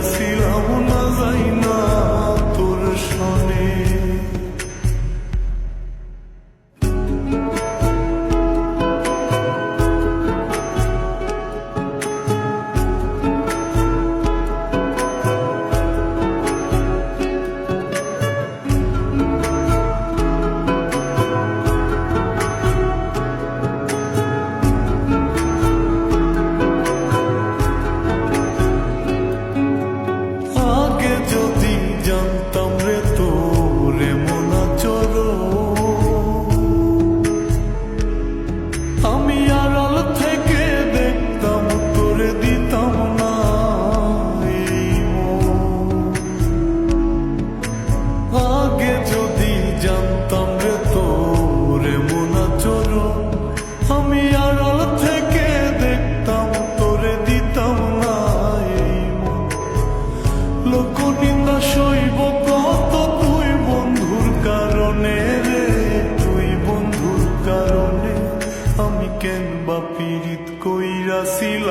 vida.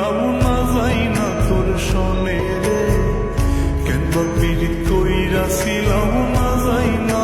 কামনা যাই না তোর সনে রে। কেন পীড়িত কইরাছিলাম না যাই না